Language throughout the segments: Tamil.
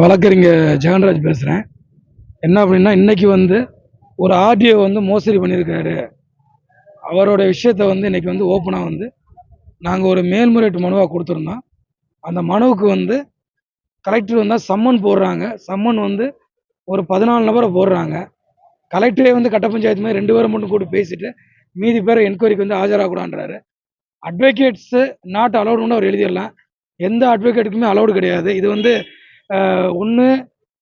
வழக்கறிஞர் ஜெகன்ராஜ் பேசுகிறேன் என்ன அப்படின்னா இன்னைக்கு வந்து ஒரு ஆர்டிஓ வந்து மோசடி பண்ணியிருக்காரு. அவரோட விஷயத்த வந்து இன்னைக்கு வந்து ஓப்பனாக வந்து நாங்கள் ஒரு மேல்முறையீட்டு மனுவாக கொடுத்துருந்தோம். அந்த மனுவுக்கு வந்து கலெக்டர் வந்தால் சம்மன் போடுறாங்க. சம்மன் வந்து ஒரு பதினாலு நபரை போடுறாங்க. கலெக்டரே வந்து கட்ட பஞ்சாயத்து மாதிரி ரெண்டு பேரும் மட்டும் கூட்டு பேசிட்டு மீதி பேரை என்கொயரிக்கு வந்து ஆஜராகக்கூடான்றாரு அட்வொகேட்ஸு நாட் அலௌடுன்னு அவர் எழுதிடலாம். எந்த அட்வொகேட்டுக்குமே அலௌடு கிடையாது. இது வந்து ஒன்று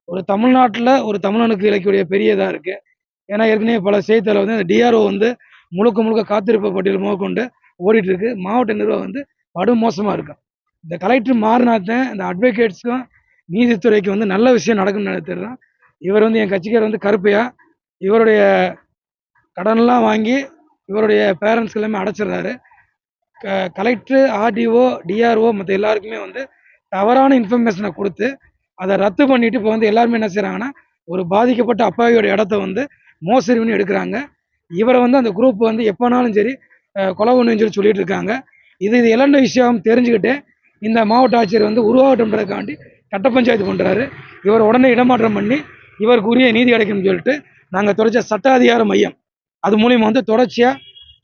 ஒரு தமிழ்நாட்டில் ஒரு தமிழனுக்கு இலக்கியுடைய பெரிய இதாக இருக்குது ஏன்னா ஏற்கனவே பல செய்தித்தாள வந்து அந்த டிஆர்ஓ வந்து முழுக்க முழுக்க காத்திருப்பு பட்டியல் முதற்கொண்டு ஓடிட்டு இருக்கு மாவட்ட நிர்வாகம் வந்து படு மோசமாக இருக்கும் இந்த கலெக்டர் மாறினாத்தான் இந்த அட்வொகேட்ஸுக்கும் நீதித்துறைக்கு வந்து நல்ல விஷயம் நடக்கும்னு நினைத்துறேன் இவர் வந்து என் கட்சிக்கார் வந்து கருப்பையா. இவருடைய கடன்லாம் வாங்கி இவருடைய பேரண்ட்ஸ் எல்லாமே அடைச்சிடுறாரு. க கலெக்டர் ஆர்டிஓ டிஆர்ஓ மற்ற எல்லாருக்குமே வந்து தவறான இன்ஃபர்மேஷனை கொடுத்து அதை ரத்து பண்ணிவிட்டு இப்போ வந்து எல்லாருமே என்ன செய்கிறாங்கன்னா ஒரு பாதிக்கப்பட்ட அப்பாவியோட இடத்த வந்து மோசடிவுன்னு எடுக்கிறாங்க. இவரை வந்து அந்த குரூப் வந்து எப்போனாலும் சரி கொலை ஒன்று சொல்லி சொல்லிட்டு இருக்காங்க இது இது இழந்த விஷயம் தெரிஞ்சுக்கிட்டு இந்த மாவட்ட ஆட்சியர் வந்து உருவாகட்டும்ன்றதுக்காண்டி சட்ட பஞ்சாயத்து பண்ணுறாரு இவர் உடனே இடமாற்றம் பண்ணி இவருக்கு உரிய நீதி கிடைக்கும்னு சொல்லிட்டு நாங்கள் தொடர்ச்சியாக சட்ட அதிகார மையம். அது மூலியமா வந்து தொடர்ச்சியாக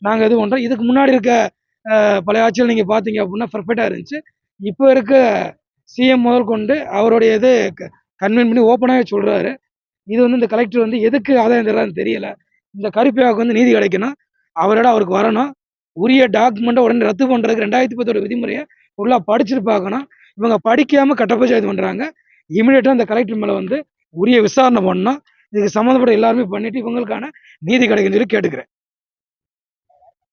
நாங்கள் இது பண்ணுறோம் இதுக்கு முன்னாடி இருக்க பழைய ஆட்சியில் நீங்கள் பார்த்தீங்க அப்படின்னா பர்ஃபெக்டாக இருந்துச்சு. இப்போ இருக்க சிஎம் முதற்கொண்டு அவருடைய இது கன்வென்ட் பண்ணி ஓப்பனாகவே சொல்கிறாரு இது வந்து இந்த கலெக்டர் வந்து எதுக்கு ஆதாயம் தர்றாருன்னு தெரியல. இந்த கருப்பியாவுக்கு வந்து நீதி கிடைக்கணும். அவரோட அவருக்கு வரணும். உரிய டாக்குமெண்ட்டை உடனே ரத்து பண்ணுறதுக்கு ரெண்டாயிரத்தி பத்தோட விதிமுறையை ஃபுல்லாக படிச்சுட்டு பார்க்கணும். இவங்க படிக்காமல் கட்ட பஞ்சாயத்து பண்ணுறாங்க இமீடியட்டாக அந்த கலெக்டர் மேலே வந்து உரிய விசாரணை பண்ணணும். இதுக்கு சம்மந்தப்பட்ட எல்லாருமே பண்ணிவிட்டு இவங்களுக்கான நீதி கிடைக்குன்னு சொல்லி கேட்டுக்கிறேன்.